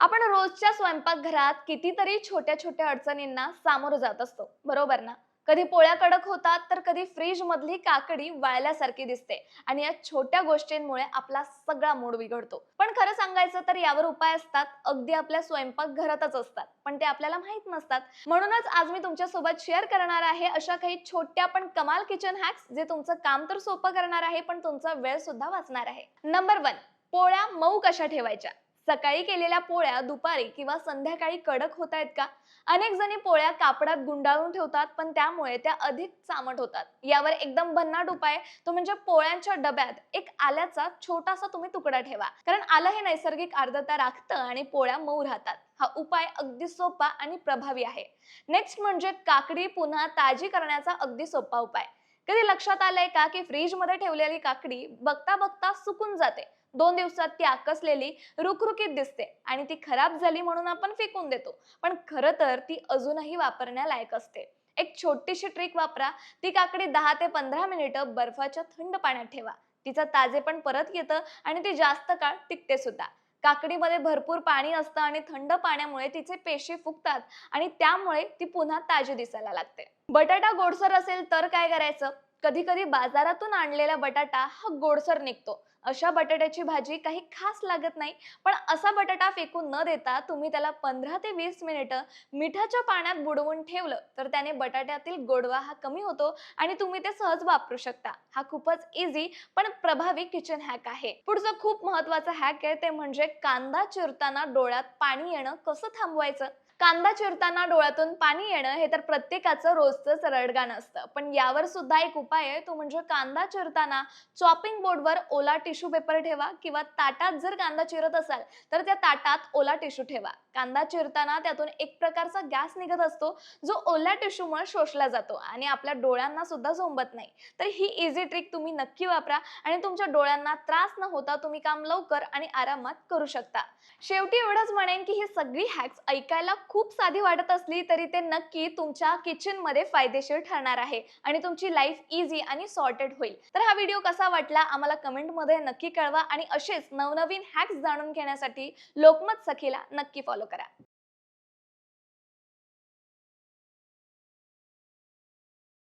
आपण रोजच्या स्वयंपाकघरात कितीतरी छोट्या छोट्या अडचणींना सामोरं जात असतो. बरोबर ना? कधी पोळ्या कडक होतात तर कधी फ्रीज मधली काकडी वाळल्यासारखी दिसते आणि या छोट्या गोष्टींमुळे आपला सगळा मूड बिघडतो. पण खरं सांगायचं तर यावर उपाय असतात अगदी आपल्या स्वयंपाक घरातच असतात. पण ते आपल्याला माहीत नसतात. म्हणूनच आज मी तुमच्यासोबत शेअर करणार आहे अशा काही छोट्या पण कमाल किचन हॅक्स जे तुमचं काम तर सोपं करणार आहे पण तुमचा वेळ सुद्धा वाचणार आहे. नंबर वन पोळ्या मऊ कशा ठेवायच्या? सकाळी केलेल्या पोळ्या दुपारी किंवा संध्याकाळी कडक होत आहेत का? अनेक जणी पोळ्या कापडात गुंडाळून ठेवतात पण त्यामुळे त्या अधिक चामट होतात. यावर एकदम भन्नाट उपाय तो म्हणजे पोळ्यांच्या डब्यात एक आल्याचा छोटासा तुम्ही तुकडा ठेवा. कारण आलं हे नैसर्गिक आर्द्रता राखतं आणि पोळ्या मऊ राहतात. हा उपाय अगदी सोपा आणि प्रभावी आहे. नेक्स्ट म्हणजे काकडी पुन्हा ताजी करण्याचा अगदी सोपा उपाय. कधी लक्षात आलंय का की फ्रीजमध्ये ठेवलेली काकडी बघता बघता सुकून जाते? दोन दिवसात ती आकसलेली रुखरुखीत दिसते आणि ती खराब झाली म्हणून आपण फेकून देतो. पण खरं तर ती अजूनही वापरण्यालायक असते. एक छोटीशी ट्रिक वापरा. ती काकडी दहा ते पंधरा मिनिटं बर्फाच्या थंड पाण्यात ठेवा. तिचं ताजे पण परत येतं आणि ती जास्त काळ टिकते सुद्धा. काकडीमध्ये भरपूर पाणी असतं आणि थंड पाण्यामुळे तिचे पेशी फुगतात आणि त्यामुळे ती पुन्हा ताजी दिसायला लागते. बटाटा गोडसर असेल तर काय करायचं? कधी कधी बाजारातून आणलेला बटाटा हा गोडसर निघतो. अशा बटाट्याची भाजी काही खास लागत नाही पण असा बटाटा फेकून न देता तुम्ही त्याला पंधरा ते वीस मिनिटं मिठाच्या पाण्यात बुडवून ठेवलं तर त्याने बटाट्यातील गोडवा हा कमी होतो आणि तुम्ही ते सहज वापरू शकता. हा खूपच इझी पण प्रभावी किचन हॅक आहे. पुढचं खूप महत्वाचं हॅक आहे ते म्हणजे कांदा चिरताना डोळ्यात पाणी येणं कसं थांबवायचं? कांदा चिरताना डोळ्यातून पाणी येणं हे तर प्रत्येकाचं रोजच रडगाण असतं. पण यावर सुद्धा एक उपाय आहे तो म्हणजे कांदा चिरताना चॉपिंग बोर्डवर ओला टिश्यू पेपर ठेवा किंवा ताटात जर कांदा चिरत असाल तर त्या ताटात ओला टिश्यू ठेवा. कांदा चिरताना त्यातून एक प्रकारचा गॅस निघत असतो जो ओल्या टिश्यूमुळे शोषला जातो आणि आपल्या डोळ्यांना सुद्धा झोंबत नाही. तर ही इझी ट्रिक तुम्ही नक्की वापरा आणि तुमच्या डोळ्यांना त्रास न होता तुम्ही काम लवकर आणि आरामात करू शकता. शेवटी एवढंच म्हणेन की ही सगळी हॅक्स ऐकायला खूप साधी वाटत असली तरी ते नक्की तुमच्या किचनमध्ये फायदेशीर ठरणार आहे आणि तुमची लाईफ इझी आणि सॉर्टेड होईल. तर हा व्हिडिओ कसा वाटला आम्हाला कमेंटमध्ये नक्की कळवा आणि असेच नवनवीन हॅक्स जाणून घेण्यासाठी लोकमत सखीला नक्की फॉलो करा.